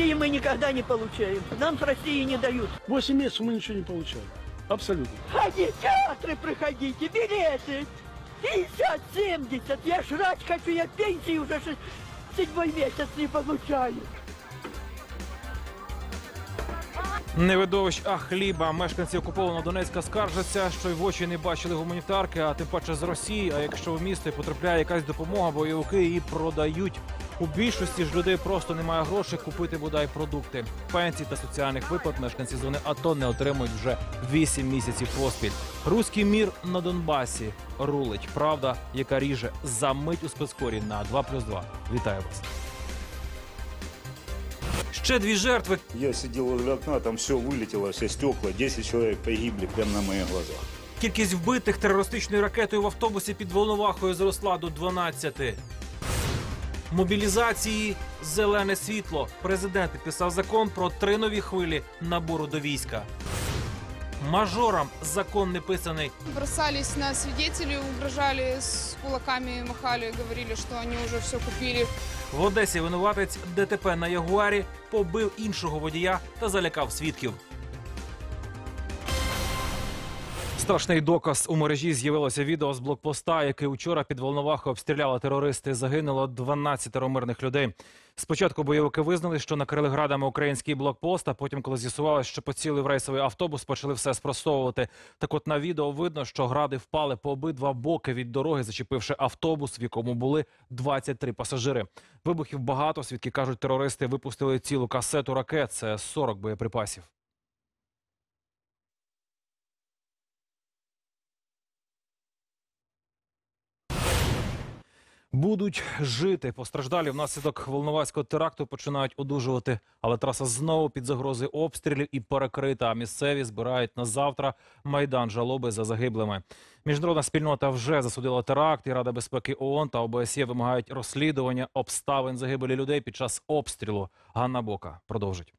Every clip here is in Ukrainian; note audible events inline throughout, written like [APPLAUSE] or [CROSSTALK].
России мы никогда не получаем. Нам с России не дают. 8 месяцев мы ничего не получали. Абсолютно. Ходите, театры проходите, билеты. 50-70. Я жрать хочу, я пенсии уже шесть- седьмой месяц не получаю. Не видовищ, а хліба. Мешканці окупованого Донецька скаржаться, що й в очі не бачили гуманітарки, а тим паче з Росії. А якщо в місто потрапляє якась допомога, бойовики її продають. У більшості ж людей просто немає грошей купити бодай продукти. Пенсій та соціальних виплат мешканці зони АТО не отримують вже 8 місяців поспіль. Руський мір на Донбасі рулить. Правда, яка ріже за мить у спецкорі на 2+,2. Вітаю вас. Ще дві жертви Я сидел возле окна, там все вылетело, все стекла, 10 человек погибли прямо на моих глазах. Кількість вбитих терористичною ракетою в автобусі під Волновахою зросла до 12. Мобілізації зелене світло. Президент підписав закон про три нові хвилі набору до війська. Мажорам закон не писаний. бросались на свидетелей, угрожали с кулаками, махали, говорили, что они уже все купили. В Одесі винуватець ДТП на Ягуарі побив іншого водія та залякав свідків. Страшний доказ у мережі з'явилося відео з блокпоста, який учора під Волновахою обстріляли терористи. Загинуло 12 мирних людей. Спочатку бойовики визнали, що накрили градами український блокпост, а потім, коли з'ясувалося, що поцілив рейсовий автобус, почали все спростовувати. Так от на відео видно, що гради впали по обидва боки від дороги, зачепивши автобус, в якому були 23 пасажири. Вибухів багато. Свідки кажуть, терористи випустили цілу касету ракет. Це 40 боєприпасів. Будуть жити. Постраждалі внаслідок волноваського теракту починають одужувати. Але траса знову під загрозою обстрілів і перекрита. А місцеві збирають на завтра майдан жалоби за загиблими. Міжнародна спільнота вже засудила теракт. І Рада безпеки ООН та ОБСЄ вимагають розслідування обставин загибелі людей під час обстрілу. Ганна Бока продовжить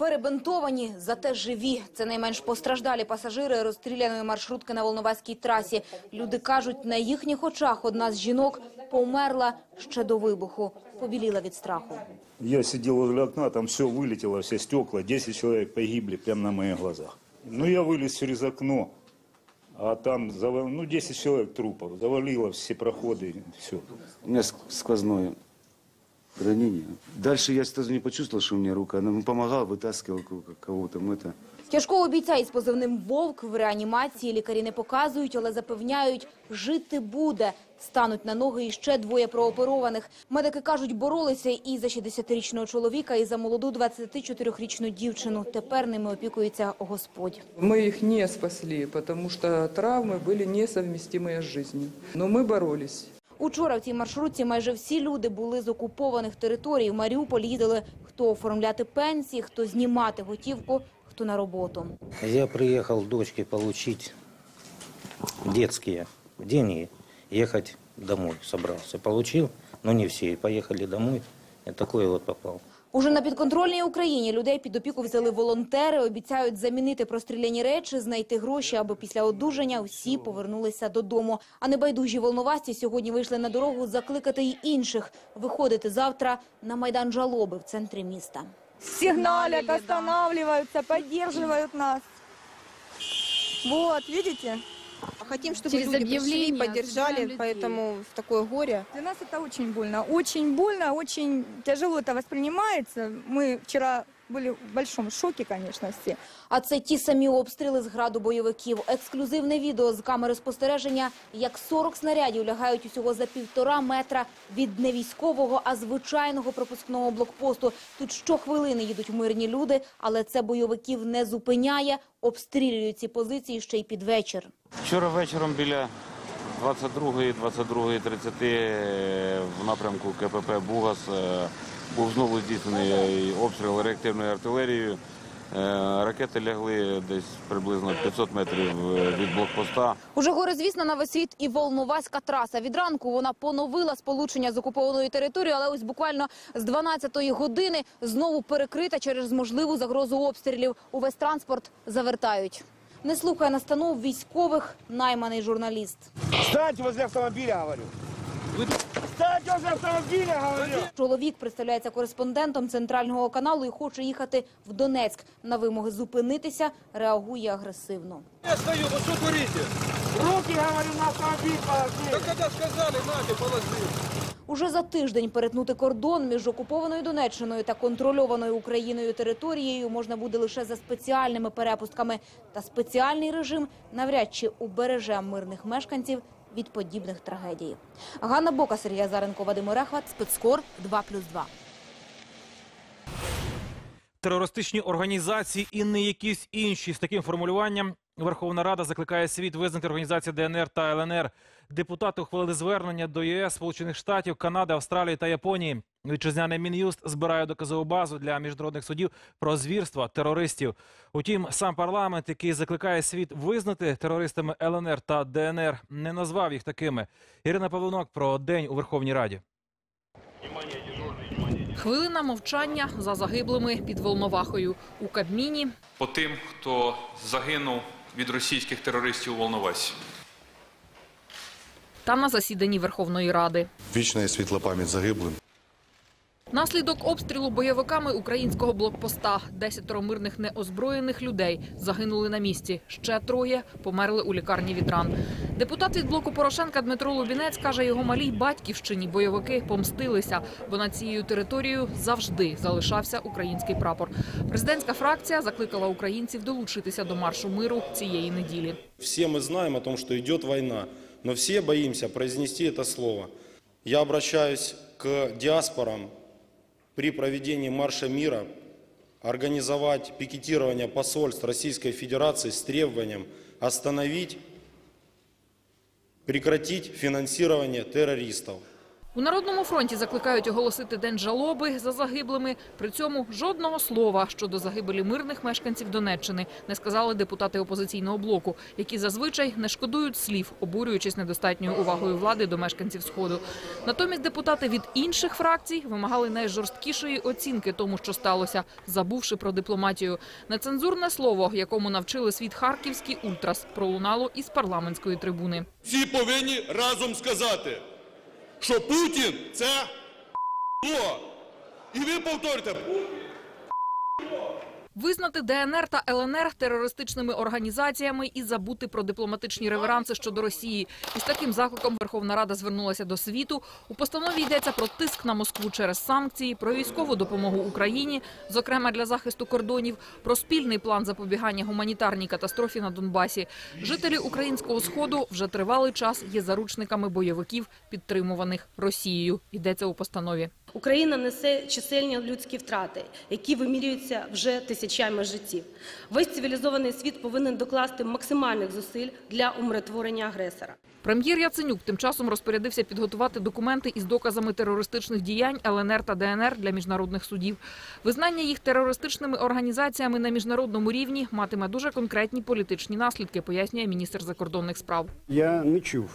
Перебинтовані, зате живі. Це найменш постраждалі пасажири розстріляної маршрутки на Волноваській трасі. Люди кажуть, на їхніх очах одна з жінок померла ще до вибуху. Побіліла від страху. Я сидел возле окна, там все вылетело, все стекла, 10 человек погибли прямо на моих глазах. Ну, я вылез через окно, а там, завал- ну, 10 человек трупов, завалило все проходы, все. У меня ск- сквозное ранение. Дальше я сразу не почувствовал, что у меня рука. Она помогала, вытаскивала ко- кого-то. Мы это... Тяжкого бійця із позивним «Вовк» в реанімації лікарі не показують, але запевняють, жити буде. Стануть на ноги іще двоє прооперованих. Медики кажуть, боролися і за 60-річного чоловіка, і за молоду 24-річну дівчину. Тепер ними опікується Господь. Мы их не спасли, потому что травмы были несовместимые с жизнью. Но мы боролись. Учора в цій маршрутці майже всі люди були з окупованих територій. В Маріуполь їздили хто оформляти пенсії, хто знімати готівку, хто на роботу. Я приїхав дочки отримати дитячі гроші, їхати домой собрався. Получив, але не всі. Поїхали домой. Я такой вот попал. Уже на підконтрольній Україні людей під опіку взяли волонтери, обіцяють замінити простріляні речі, знайти гроші, аби після одужання всі повернулися додому. А небайдужі волновасті сьогодні вийшли на дорогу закликати й інших виходити завтра на майдан жалоби в центрі міста. сигналят, останавливаются, поддерживают нас. Вот, видите? Хотим, чтобы Через люди пришли, объявления поддержали, собираем людей. поэтому в такое горе. Для нас это очень больно. Очень больно, очень тяжело это воспринимается. Мы вчера были в большом шоке, конечно, все. А це ті самі обстріли з граду бойовиків. Ексклюзивне відео з камери спостереження, як 40 снарядів лягають усього за півтора метра від не військового, а звичайного пропускного блокпосту. Тут щохвилини їдуть мирні люди, але це бойовиків не зупиняє. Обстрілюють ці позиції ще й під вечір. Вчора вечором біля 22-ї, 22.30 е, в напрямку КПП Бугас е, був знову здійснений е, обстріл реактивною артилерією. Е, Ракети лягли десь приблизно 500 метрів е, від блокпоста. Уже горизвісна на весь світ і Волноваська траса. Від ранку вона поновила сполучення з окупованою територією, але ось буквально з 12-ї години знову перекрита через можливу загрозу обстрілів. Увесь транспорт завертають. Не слухає настанов військових найманий журналіст. Встаньте возле автомобиля, говорю. Чоловік представляється кореспондентом центрального каналу і хоче їхати в Донецьк. На вимоги зупинитися реагує агресивно. Я стою, что творите? Руки, говорю, на автомобиль положи. Так когда сказали, нате, положи. Уже за тиждень перетнути кордон між окупованою Донеччиною та контрольованою Україною територією можна буде лише за спеціальними перепустками. Та спеціальний режим навряд чи убереже мирних мешканців від подібних трагедій. Ганна Бока, Сергія Заренко, Вадим Орехват, спецкор 2+,2. Терористичні організації і не якісь інші з таким формулюванням Верховна Рада закликає світ визнати організації ДНР та ЛНР. Депутати ухвалили звернення до ЄС, Сполучених Штатів, Канади, Австралії та Японії. Вітчизняний мін'юст збирає доказову базу для міжнародних судів про звірства терористів. Утім, сам парламент, який закликає світ визнати терористами ЛНР та ДНР, не назвав їх такими. Ірина Павлунок про день у Верховній Раді. Хвилина мовчання за загиблими під Волновахою у Кабміні. по тим, хто загинув від російських терористів у Волновасі. та на засіданні Верховної Ради. Вічна і світла пам'ять загиблим. Наслідок обстрілу бойовиками українського блокпоста. Десятеро мирних неозброєних людей загинули на місці. Ще троє померли у лікарні від ран. Депутат від блоку Порошенка Дмитро Лубінець каже, його малій батьківщині бойовики помстилися, бо над цією територією завжди залишався український прапор. Президентська фракція закликала українців долучитися до маршу миру цієї неділі. Все мы знаем о том, что идет война, но все боимся произнести это слово. Я обращаюсь к диаспорам при проведении марша мира организовать пикетирование посольств Российской Федерации с требованием остановить, прекратить финансирование террористов. У Народному фронті закликають оголосити день жалоби за загиблими. При цьому жодного слова щодо загибелі мирних мешканців Донеччини не сказали депутати опозиційного блоку, які зазвичай не шкодують слів, обурюючись недостатньою увагою влади до мешканців сходу. Натомість депутати від інших фракцій вимагали найжорсткішої оцінки тому, що сталося, забувши про дипломатію. Нецензурне слово, якому навчили світ харківський ультрас, пролунало із парламентської трибуни. Всі повинні разом сказати, що Путін це. [LAUGHS] І ви повторите. Визнати ДНР та ЛНР терористичними організаціями і забути про дипломатичні реверанси щодо Росії. Із таким закликом Верховна Рада звернулася до світу. У постанові йдеться про тиск на Москву через санкції, про військову допомогу Україні, зокрема для захисту кордонів, про спільний план запобігання гуманітарній катастрофі на Донбасі. Жителі українського сходу вже тривалий час є заручниками бойовиків, підтримуваних Росією. Йдеться у постанові. Україна несе чисельні людські втрати, які вимірюються вже тисячами життів. Весь цивілізований світ повинен докласти максимальних зусиль для умиротворення агресора. Прем'єр Яценюк тим часом розпорядився підготувати документи із доказами терористичних діянь ЛНР та ДНР для міжнародних судів. Визнання їх терористичними організаціями на міжнародному рівні матиме дуже конкретні політичні наслідки, пояснює міністр закордонних справ. Я не чув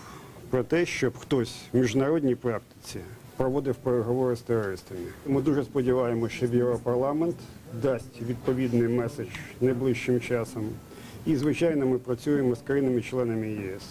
про те, щоб хтось в міжнародній практиці проводив переговори з терористами. Ми дуже сподіваємося, що Європарламент дасть відповідний меседж найближчим часом. І, звичайно, ми працюємо з країнами-членами ЄС.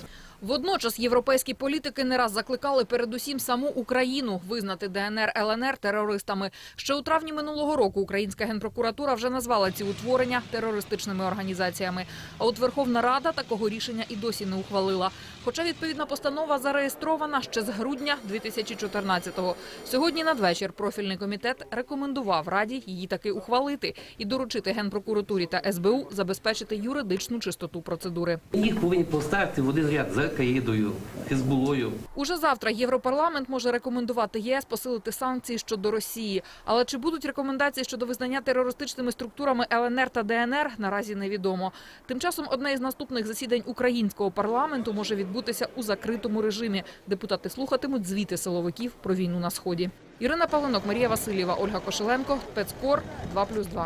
Водночас європейські політики не раз закликали передусім саму Україну визнати ДНР ЛНР терористами. Ще у травні минулого року українська генпрокуратура вже назвала ці утворення терористичними організаціями. А от Верховна Рада такого рішення і досі не ухвалила. Хоча відповідна постанова зареєстрована ще з грудня 2014-го. Сьогодні надвечір профільний комітет рекомендував Раді її таки ухвалити і доручити генпрокуратурі та СБУ забезпечити юридичну чистоту процедури. Їх повинні поставити в один ряд Аль-Каїдою, Хезбулою. Уже завтра Європарламент може рекомендувати ЄС посилити санкції щодо Росії. Але чи будуть рекомендації щодо визнання терористичними структурами ЛНР та ДНР, наразі невідомо. Тим часом одне із наступних засідань українського парламенту може відбутися у закритому режимі. Депутати слухатимуть звіти силовиків про війну на сході. Ірина Павленок, Марія Васильєва, Ольга Кошеленко, Спецкор 2+,2.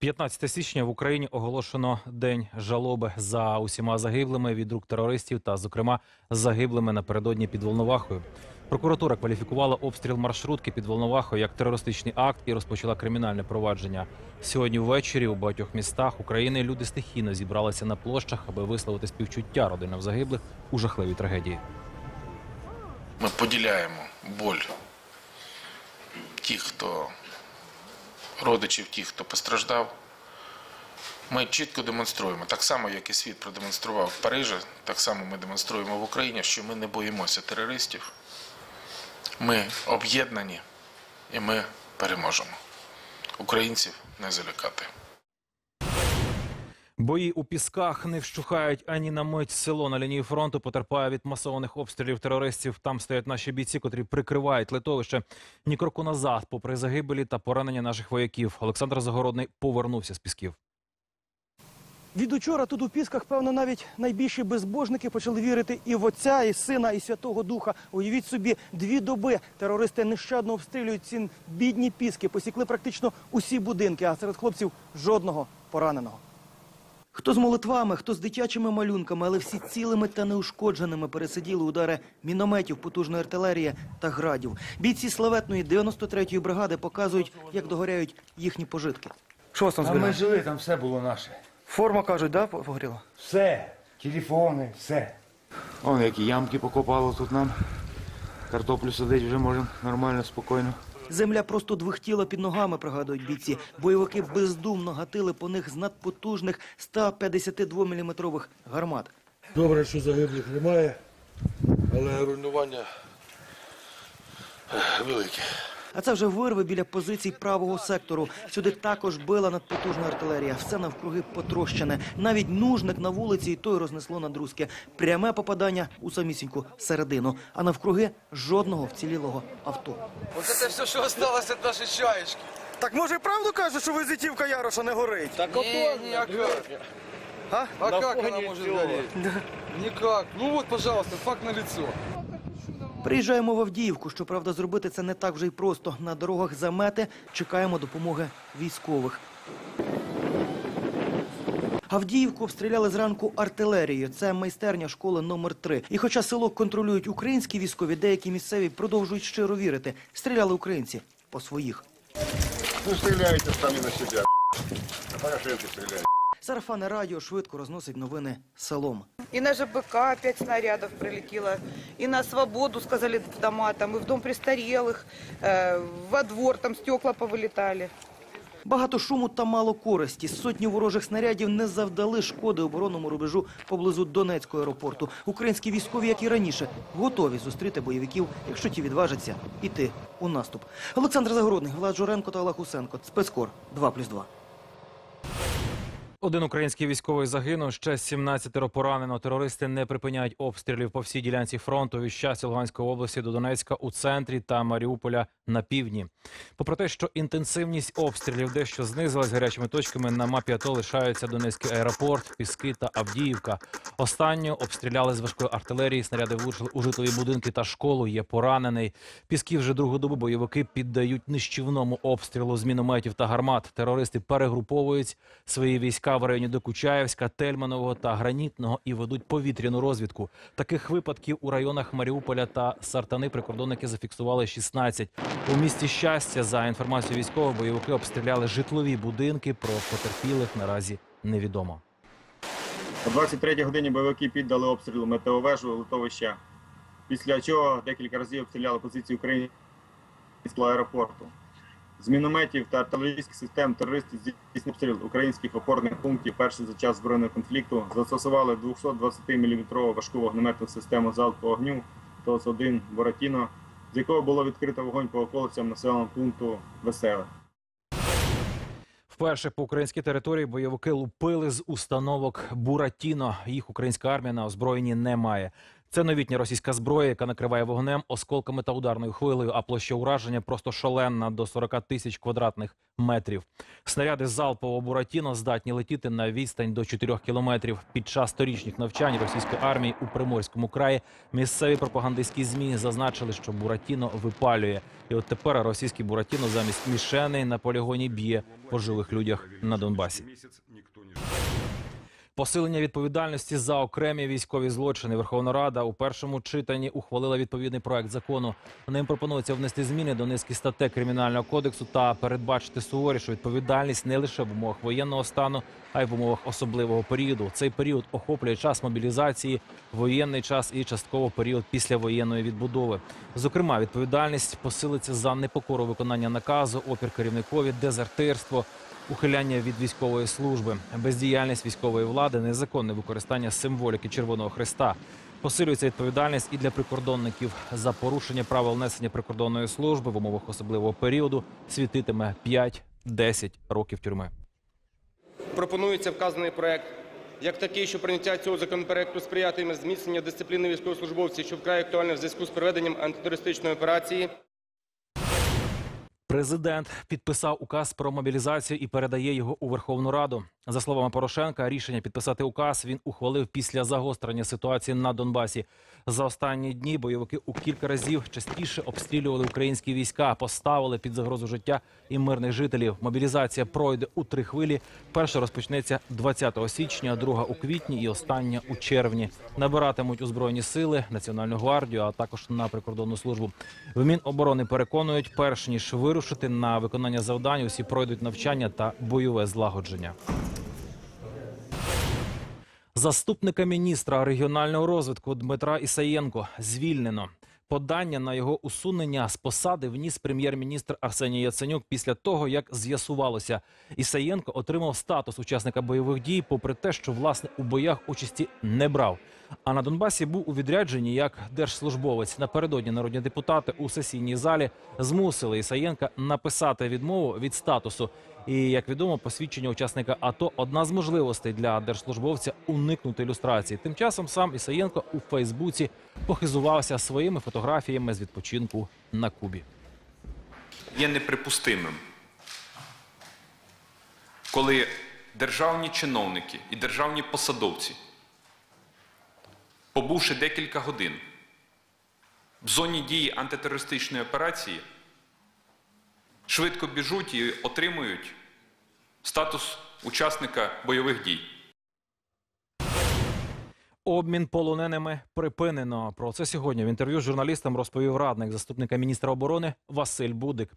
15 січня в Україні оголошено день жалоби за усіма загиблими від рук терористів та, зокрема, загиблими напередодні під Волновахою. Прокуратура кваліфікувала обстріл маршрутки під Волновахою як терористичний акт і розпочала кримінальне провадження. Сьогодні ввечері у багатьох містах України люди стихійно зібралися на площах, аби висловити співчуття родинам загиблих у жахливій трагедії. Ми поділяємо боль тих, хто родичів, тих, хто постраждав. Ми чітко демонструємо, так само, як і світ продемонстрував в Парижі, так само ми демонструємо в Україні, що ми не боїмося терористів. Ми об'єднані і ми переможемо. Українців не залякати. Бої у пісках не вщухають ані на мить. Село на лінії фронту потерпає від масованих обстрілів терористів. Там стоять наші бійці, котрі прикривають литовище. Ні кроку назад, попри загибелі та поранення наших вояків. Олександр Загородний повернувся з пісків. Від учора тут у Пісках, певно, навіть найбільші безбожники почали вірити і в Отця, і Сина, і Святого Духа. Уявіть собі, дві доби терористи нещадно обстрілюють ці бідні Піски, посікли практично усі будинки, а серед хлопців жодного пораненого. Хто з молитвами, хто з дитячими малюнками, але всі цілими та неушкодженими пересиділи удари мінометів, потужної артилерії та градів. Бійці славетної 93-ї бригади показують, як догоряють їхні пожитки. Що вас там Там ми жили, там все було наше. Форма, кажуть, да, погоріла? Все. Телефони, все. Вон які ямки покопало тут нам. Картоплю садить вже можемо нормально, спокійно. Земля просто двихтіла під ногами, пригадують бійці. Бойовики бездумно гатили по них з надпотужних 152-мм гармат. Добре, що загиблих немає, але руйнування велике. А це вже вирви біля позицій правого сектору. Сюди також била надпотужна артилерія. Все навкруги потрощене. Навіть нужник на вулиці і той рознесло на друзки. Пряме попадання у самісіньку середину. А навкруги жодного вцілілого авто. Оце це все, що залишилося від нашої чаєчки. Так може і правду кажуть, що визитівка Яроша не горить? Так ото ніяк. А? А как она может гореть? Никак. Ну вот, пожалуйста, факт на лицо. Приїжджаємо в Авдіївку. Щоправда, зробити це не так вже й просто. На дорогах замети чекаємо допомоги військових. Авдіївку обстріляли зранку артилерією. Це майстерня школи номер 3 І хоча село контролюють українські військові, деякі місцеві продовжують щиро вірити. Стріляли українці по своїх. Ну, стреляйте сами на себя. А Порошенко стреляет. Сарафани радіо швидко розносить новини селом. И на ЖБК пять снарядов прилетело, и на свободу, сказали, в дома, там, и в дом престарелых, э, во двор там стекла повылетали. Багато шуму та мало користі. Сотні ворожих снарядів не завдали шкоди оборонному рубежу поблизу Донецького аеропорту. Українські військові, як і раніше, готові зустріти бойовиків, якщо ті відважаться іти у наступ. Олександр Загородний, Влад Журенко та Олег Усенко. Спецкор 2+,2. Один український військовий загинув, ще 17 поранено. Терористи не припиняють обстрілів по всій ділянці фронту від щастя Луганської області до Донецька у центрі та Маріуполя на півдні. Попри те, що інтенсивність обстрілів дещо знизилась гарячими точками, на мапі АТО лишаються Донецький аеропорт, Піски та Авдіївка. Останню обстріляли з важкої артилерії. Снаряди влучили у житлові будинки та школу. Є поранений. Піски вже другу добу бойовики піддають нищівному обстрілу з мінометів та гармат. Терористи перегруповують свої війська в районі Докучаєвська, Тельманового та Гранітного і ведуть повітряну розвідку. Таких випадків у районах Маріуполя та Сартани прикордонники зафіксували 16. У місті щастя, за інформацією військових, бойовики обстріляли житлові будинки. Про потерпілих наразі невідомо. О 23 годині бойовики піддали обстрілу метеовежу литовища, після чого декілька разів обстріляли позиції українського аеропорту. З мінометів та артилерійських систем терористи здійснили обстріл українських опорних пунктів перший за час збройного конфлікту, застосували 220-мм важку вогнеметну систему залпового огню ТОС-1 «Буратіно», з якого було відкрито вогонь по околицям населеного пункту Веселе. Вперше по українській території бойовики лупили з установок Буратіно. Їх українська армія на озброєнні не має. Це новітня російська зброя, яка накриває вогнем, осколками та ударною хвилею, а площа ураження просто шаленна до 40 тисяч квадратних метрів. Снаряди залпового Буратіно здатні летіти на відстань до 4 кілометрів. Під час торічних навчань російської армії у Приморському краї місцеві пропагандистські змі зазначили, що Буратіно випалює. І от тепер російський Буратіно замість мішеней на полігоні б'є по живих людях на Донбасі. Посилення відповідальності за окремі військові злочини. Верховна Рада у першому читанні ухвалила відповідний проект закону. Ним пропонується внести зміни до низки статей кримінального кодексу та передбачити суворішу відповідальність не лише в умовах воєнного стану, а й в умовах особливого періоду. Цей період охоплює час мобілізації, воєнний час і частково період післявоєнної відбудови. Зокрема, відповідальність посилиться за непокору виконання наказу, опір керівникові, дезертирство. Ухиляння від військової служби, бездіяльність військової влади, незаконне використання символіки Червоного Христа. Посилюється відповідальність і для прикордонників за порушення правил несення прикордонної служби в умовах особливого періоду світитиме 5-10 років тюрми. Пропонується вказаний проект як такий, що прийняття цього законопроекту сприятиме зміцненню дисципліни військовослужбовців, що вкрай актуально в зв'язку з проведенням антитерористичної операції. Президент підписав указ про мобілізацію і передає його у Верховну Раду. За словами Порошенка, рішення підписати указ він ухвалив після загострення ситуації на Донбасі. За останні дні бойовики у кілька разів частіше обстрілювали українські війська, поставили під загрозу життя і мирних жителів. Мобілізація пройде у три хвилі. Перша розпочнеться 20 січня, друга у квітні і остання у червні. Набиратимуть у збройні сили, національну гвардію, а також на прикордонну службу. В Міноборони переконують, перш ніж вирушити на виконання завдань, усі пройдуть навчання та бойове злагодження. Заступника міністра регіонального розвитку Дмитра Ісаєнко звільнено. Подання на його усунення з посади вніс прем'єр-міністр Арсеній Яценюк після того, як з'ясувалося, Ісаєнко отримав статус учасника бойових дій, попри те, що власне у боях участі не брав. А на Донбасі був у відрядженні як держслужбовець. Напередодні народні депутати у сесійній залі змусили Ісаєнка написати відмову від статусу. І як відомо, посвідчення учасника АТО одна з можливостей для держслужбовця уникнути ілюстрації. Тим часом сам Ісаєнко у Фейсбуці похизувався своїми фотографіями з відпочинку на Кубі. Є неприпустимим, коли державні чиновники і державні посадовці, побувши декілька годин в зоні дії антитерористичної операції, швидко біжуть і отримують статус учасника бойових дій. Обмін полоненими припинено. Про це сьогодні в інтерв'ю з журналістам розповів радник заступника міністра оборони Василь Будик.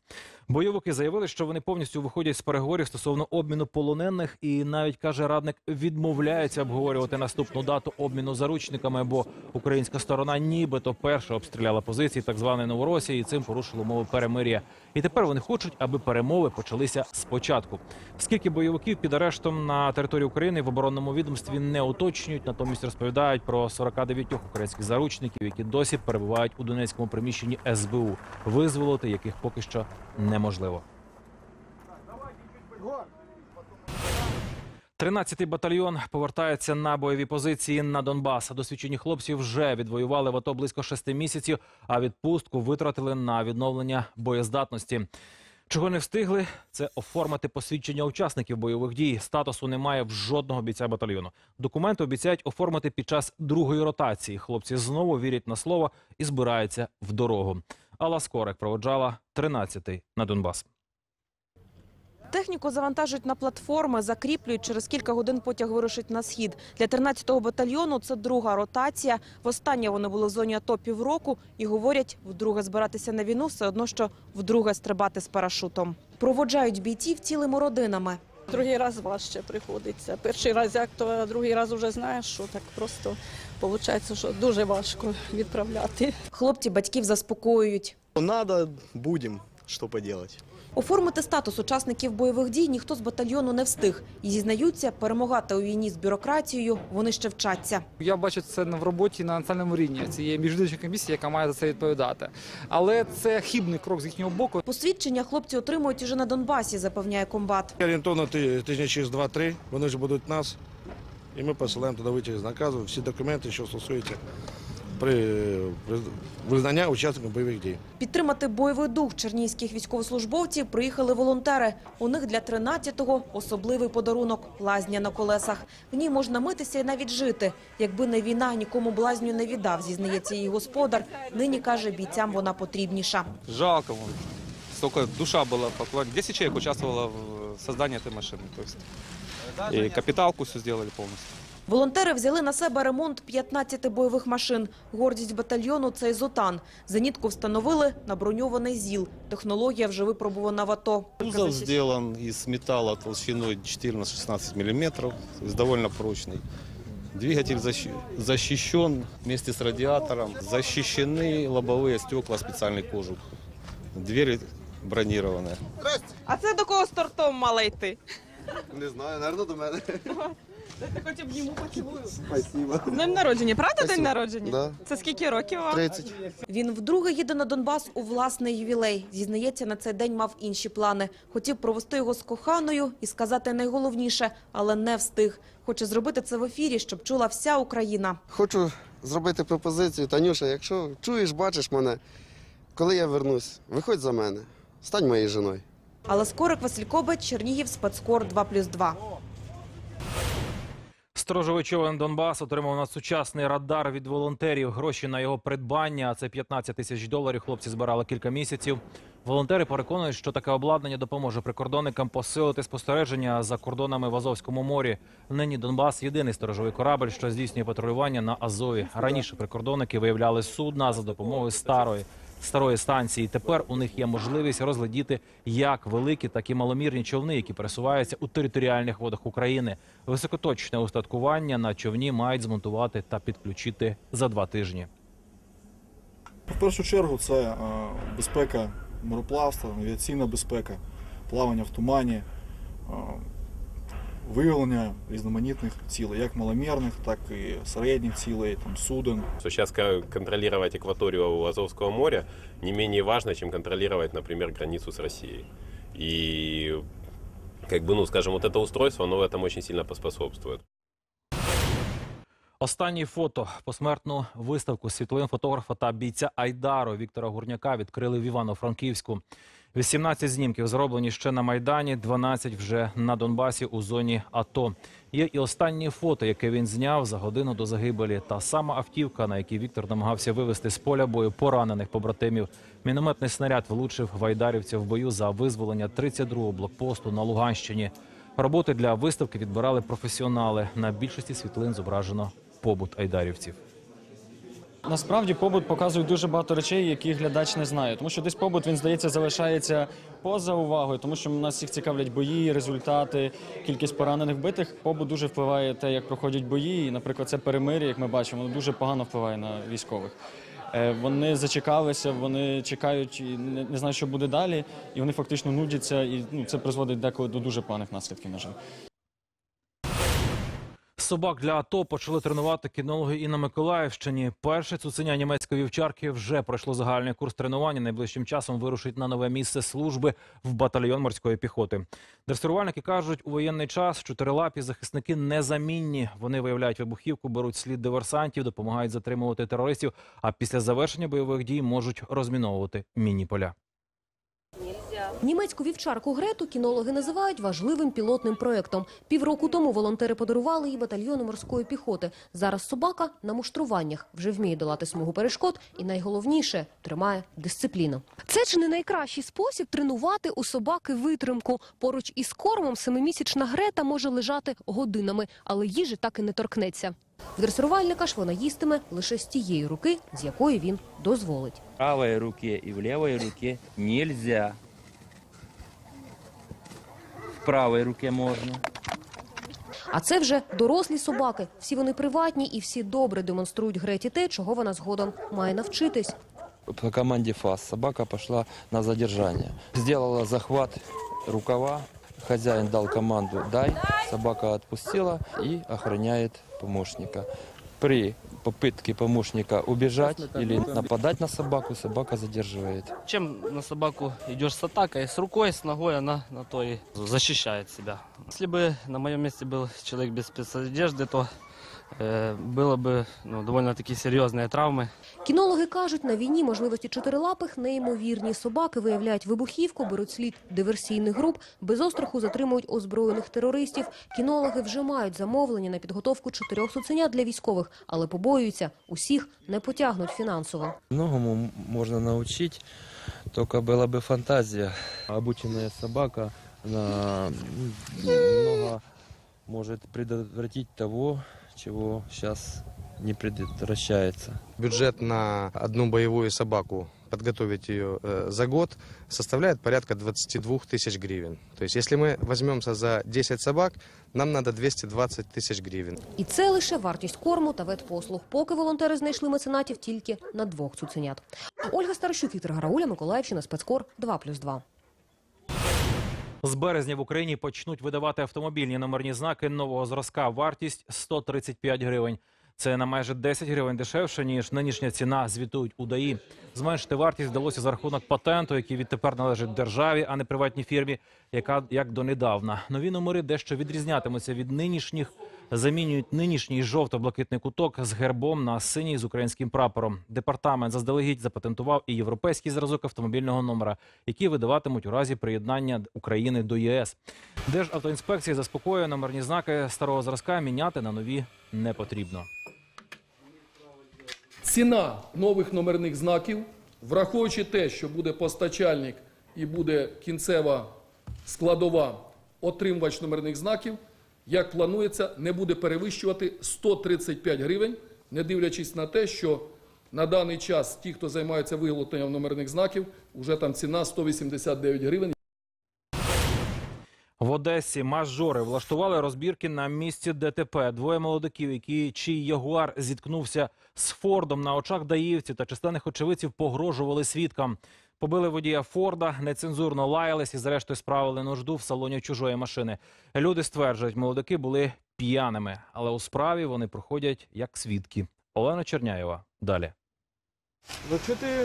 Бойовики заявили, що вони повністю виходять з переговорів стосовно обміну полонених, і навіть каже радник, відмовляється обговорювати наступну дату обміну заручниками, бо українська сторона нібито перша обстріляла позиції так званої Новоросії і цим порушила умови перемир'я. І тепер вони хочуть, аби перемови почалися спочатку. Скільки бойовиків під арештом на території України в оборонному відомстві не уточнюють, натомість розповідають про 49 українських заручників, які досі перебувають у Донецькому приміщенні СБУ, визволити яких поки що неможливо. 13-й батальйон повертається на бойові позиції на Донбас. Досвідчені хлопці вже відвоювали в АТО близько шести місяців, а відпустку витратили на відновлення боєздатності. Чого не встигли, це оформити посвідчення учасників бойових дій. Статусу немає в жодного бійця батальйону. Документи обіцяють оформити під час другої ротації. Хлопці знову вірять на слово і збираються в дорогу. Алла Скорик проводжала 13-й на Донбас. Техніку завантажують на платформи, закріплюють. Через кілька годин потяг вирушить на схід. Для 13-го батальйону це друга ротація. Востаннє вони були в зоні АТО півроку і говорять, вдруге збиратися на війну все одно, що вдруге стрибати з парашутом. Проводжають бійців цілими родинами. Другий раз важче приходиться. Перший раз як то, а другий раз вже знаєш, що так просто виходить, що дуже важко відправляти. Хлопці батьків заспокоюють. Надо, будем, что поделать. Оформити статус учасників бойових дій ніхто з батальйону не встиг. І зізнаються, перемагати у війні з бюрократією вони ще вчаться. Я бачу це в роботі на національному рівні. Це є міжвідомча комісія, яка має за це відповідати. Але це хибний крок з їхнього боку. Посвідчення хлопці отримують уже на Донбасі, запевняє комбат. Орієнтовно ти- тижня через 2-3 вони ж будуть нас, і ми посилаємо туди витяг з наказу, всі документи, що стосуються визнання учасників бойових дій. Підтримати бойовий дух чернігівських військовослужбовців приїхали волонтери. У них для 13-го особливий подарунок – лазня на колесах. В ній можна митися і навіть жити. Якби не війна, нікому блазню не віддав, зізнається її господар. Нині, каже, бійцям вона потрібніша. Жалко. вон. Столько душа была поклонена. 10 человек участвовало в создании этой машины. То есть и капиталку все сделали полностью. Волонтери взяли на себе ремонт 15 бойових машин. Гордість батальйону – це «Зотан». Зенітку встановили на броньований ЗІЛ. Технологія вже випробувана в АТО. Кузов сделан из металла толщиной 14-16 мм, довольно прочный. Двигатель защи- защищен вместе с радиатором. Защищены лобовые стекла специальный кожух. Двери бронированные. А це до кого з тортом мала йти? Не знаю, наверное, до мене. [LAUGHS] Дайте хоч обніму поцілую. Спасибо. З днем народження, правда день народження? Да. Це скільки років вам? 30. Він вдруге їде на Донбас у власний ювілей. Зізнається, на цей день мав інші плани. Хотів провести його з коханою і сказати найголовніше, але не встиг. Хоче зробити це в ефірі, щоб чула вся Україна. Хочу зробити пропозицію. Танюша, якщо чуєш, бачиш мене, коли я вернусь, виходь за мене. Стань моєю жіною. Але Скорик, Василь Кобець, Чернігів, спецкор 2+,2. Сторожовий човен Донбас отримав надсучасний радар від волонтерів. Гроші на його придбання, а це 15 тисяч доларів. Хлопці збирали кілька місяців. Волонтери переконують, що таке обладнання допоможе прикордонникам посилити спостереження за кордонами в Азовському морі. Нині Донбас єдиний сторожовий корабель, що здійснює патрулювання на Азові. Раніше прикордонники виявляли судна за допомогою старої старої станції. Тепер у них є можливість розглядіти як великі, так і маломірні човни, які пересуваються у територіальних водах України. Високоточне устаткування на човні мають змонтувати та підключити за два тижні. В першу чергу це е, безпека мореплавства, авіаційна безпека, плавання в тумані, е, виявлення різноманітних цілей, як маломірних, так і середніх цілей, там, суден. Сейчас контролировать акваторию Азовского моря не менее важно, чем контролировать, например, границу с Россией. И, как бы, ну, скажем, вот это устройство, оно в этом очень сильно поспособствует. Останнє фото посмертну виставку світлин фотографа та бійця Айдару Віктора Гурняка відкрили в Івано-Франківську. 18 знімків зроблені ще на Майдані, 12 вже на Донбасі у зоні АТО. Є і останнє фото, яке він зняв за годину до загибелі. Та сама автівка, на якій Віктор намагався вивезти з поля бою поранених побратимів. Мінометний снаряд влучив в айдарівця в бою за визволення 32-го блокпосту на Луганщині. Роботи для виставки відбирали професіонали. На більшості світлин зображено побут айдарівців. Насправді побут показує дуже багато речей, які глядач не знає. Тому що десь побут він здається залишається поза увагою, тому що нас всіх цікавлять бої, результати, кількість поранених вбитих. Побут дуже впливає те, як проходять бої. І, наприклад, це перемир'я, як ми бачимо, воно дуже погано впливає на військових. Е, Вони зачекалися, вони чекають і не знають, що буде далі, і вони фактично нудяться, і ну, це призводить деколи до дуже поганих наслідків. На жаль. Собак для АТО почали тренувати кінологи і на Миколаївщині. Перше цуценя німецької вівчарки вже пройшло загальний курс тренування. Найближчим часом вирушить на нове місце служби в батальйон морської піхоти. Дресирувальники кажуть, у воєнний час чотирилапі захисники незамінні. Вони виявляють вибухівку, беруть слід диверсантів, допомагають затримувати терористів. А після завершення бойових дій можуть розміновувати міні-поля. Німецьку вівчарку Грету кінологи називають важливим пілотним проєктом. Півроку тому волонтери подарували їй батальйону морської піхоти. Зараз собака на муштруваннях вже вміє долати смугу перешкод і найголовніше тримає дисципліну. Це чи не найкращий спосіб тренувати у собаки витримку. Поруч із кормом семимісячна Грета може лежати годинами, але їжі так і не торкнеться. В дресирувальника ж вона їстиме лише з тієї руки, з якої він дозволить. В правой руке и в левой руке нельзя. В правой руке можно. А це вже дорослі собаки. Всі вони приватні і всі добре демонструють Греті те, чого вона згодом має навчитись. По команде ФАС собака пошла на задержание. Сделала захват рукава. Хозяин дал команду «дай». Собака отпустила и охраняет помощника. При попытке помощника убежать или нападать на собаку, собака задерживает. Чем на собаку идешь с атакой, с рукой, с ногой, она на то и защищает себя. Если бы на моем месте был человек без спецодежды, то э, было бы ну, довольно-таки серьезные травмы. Кінологи кажуть, на війні можливості чотирилапих неймовірні. Собаки виявляють вибухівку, беруть слід диверсійних груп, без остраху затримують озброєних терористів. Кінологи вже мають замовлення на підготовку чотирьох цуценят для військових, але побоюються, усіх не потягнуть фінансово. Многому м- можно научить, только была бы фантазия. Обученная собака, она м, много может предотвратить того, чего сейчас не предотвращается. Бюджет на одну боевую собаку, подготовить ее э, за год, составляет порядка 22 тысяч гривен. То есть если мы возьмемся за 10 собак, нам надо 220 тисяч гривен. І це лише вартість корму та ветпослуг. Поки волонтери знайшли меценатів тільки на двох цуценят. Ольга Старощук, Віктор Гарауля, Миколаївщина, спецкор 2+,2. З березня в Україні почнуть видавати автомобільні номерні знаки нового зразка. Вартість 135 гривень. Це на майже 10 гривень дешевше, ніж нинішня ціна, звітують у. Зменшити вартість вдалося за рахунок патенту, який відтепер належить державі, а не приватній фірмі, яка як донедавна. Нові номери дещо відрізнятимуться від нинішніх. Замінюють нинішній жовто-блакитний куток з гербом на синій з українським прапором. Департамент заздалегідь запатентував і європейський зразок автомобільного номера, який видаватимуть у разі приєднання України до ЄС. Державтоінспекція заспокоює номерні знаки старого зразка міняти на нові не потрібно. Ціна нових номерних знаків, враховуючи те, що буде постачальник і буде кінцева складова отримувач номерних знаків, як планується, не буде перевищувати 135 гривень, не дивлячись на те, що на даний час ті, хто займається виготовленням номерних знаків, вже там ціна 189 гривень. В Одесі мажори влаштували розбірки на місці ДТП. Двоє молодиків, які чий ягуар зіткнувся з Фордом на очах даївців та численних очевидців погрожували свідкам. Побили водія Форда, нецензурно лаялись і зрештою справили нужду в салоні чужої машини. Люди стверджують, молодики були п'яними, але у справі вони проходять як свідки. Олена Черняєва далі.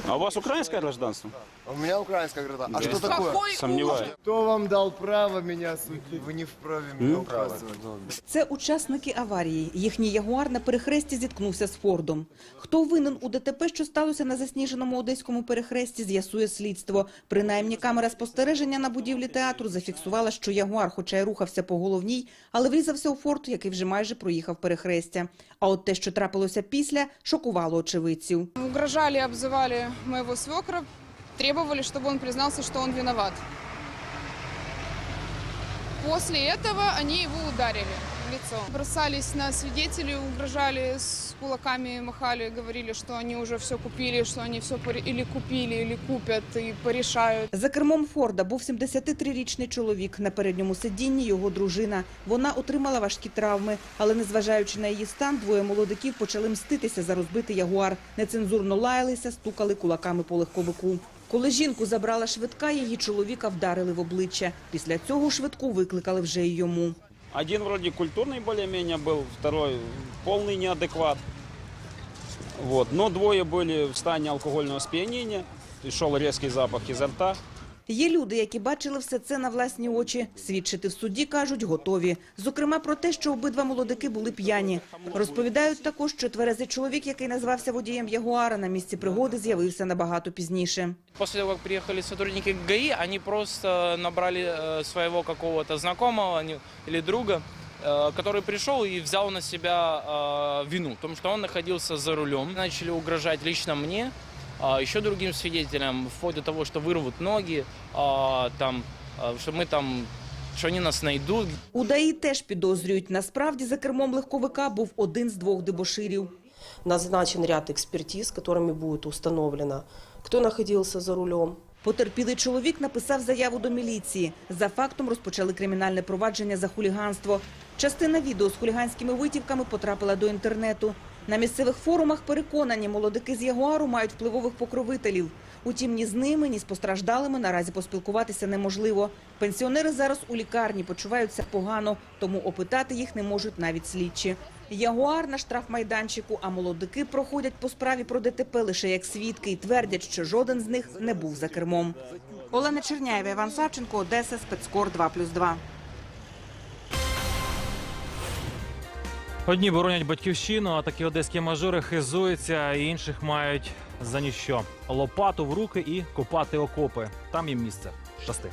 А у вас українське гражданство? У меня украинская гражданство. А Да. что такое? Сомневаюсь. Кто вам дал право меня судить? Вы не вправе меня указывать. Це учасники аварії. Їхній ягуар на перехресті зіткнувся з Фордом. Хто винен у ДТП, що сталося на засніженому одеському перехресті, з'ясує слідство. Принаймні, камера спостереження на будівлі театру зафіксувала, що ягуар, хоча й рухався по головній, але врізався у Форд, який вже майже проїхав перехрестя. А от те, що трапилося після, шокувало очевидців. Угрожали, обзывали моего свекра, требовали, чтобы он признался, что он виноват. После этого они его ударили в лицо. Бросались на свидетелей, угрожали с кулаками, махали, говорили, что они уже все купили, что они все или купили, или купят и порешают. За кермом Форда був 73-річний чоловік. На передньому сидінні його дружина. Вона отримала важкі травми, але незважаючи на її стан, двоє молодиків почали мститися за розбитий ягуар. Нецензурно лаялися, стукали кулаками по легковику. Коли жінку забрала швидка, її чоловіка вдарили в обличчя. Після цього швидку викликали вже й йому. Один вроде культурный более-менее был, второй полный неадекват. Вот. Но двое были в стані алкогольного сп'яніння, и шел резкий запах изо рта. Є люди, які бачили все це на власні очі. Свідчити в суді, кажуть, готові. Зокрема, про те, що обидва молодики були п'яні. Розповідають також, що тверезий чоловік, який назвався водієм Ягуара, на місці пригоди з'явився набагато пізніше. После того, как приехали сотрудники ГАИ, они просто набрали э, своего какого-то знакомого они- или друга, э, который пришел и взял на себя э, вину, в том, что он находился за рулем. Начали угрожать лично мне, а еще другим свидетелям, вплоть до того, что вырвут ноги, а, там, а, что мы там, что они нас найдут. У ДАІ теж підозрюють. Насправді за кермом легковика був один з двох дебоширів. Назначен ряд экспертиз, которыми будет установлено, кто находился за рулем. Потерпілий чоловік написав заяву до міліції. За фактом розпочали кримінальне провадження за хуліганство. Частина відео з хуліганськими витівками потрапила до інтернету. На місцевих форумах переконані, молодики з Ягуару мають впливових покровителів. Утім, ні з ними, ні з постраждалими наразі поспілкуватися неможливо. Пенсіонери зараз у лікарні почуваються погано, тому опитати їх не можуть навіть слідчі. Ягуар на штрафмайданчику, а молодики проходять по справі про ДТП лише як свідки і твердять, що жоден з них не був за кермом. Олена Черняєва, Іван Савченко, Одеса, спецкор 2+,2. Одні боронять батьківщину, а такі одеські мажори хизуються, а інших мають за ніщо. Лопату в руки і копати окопи. Там їм місце. Щасти.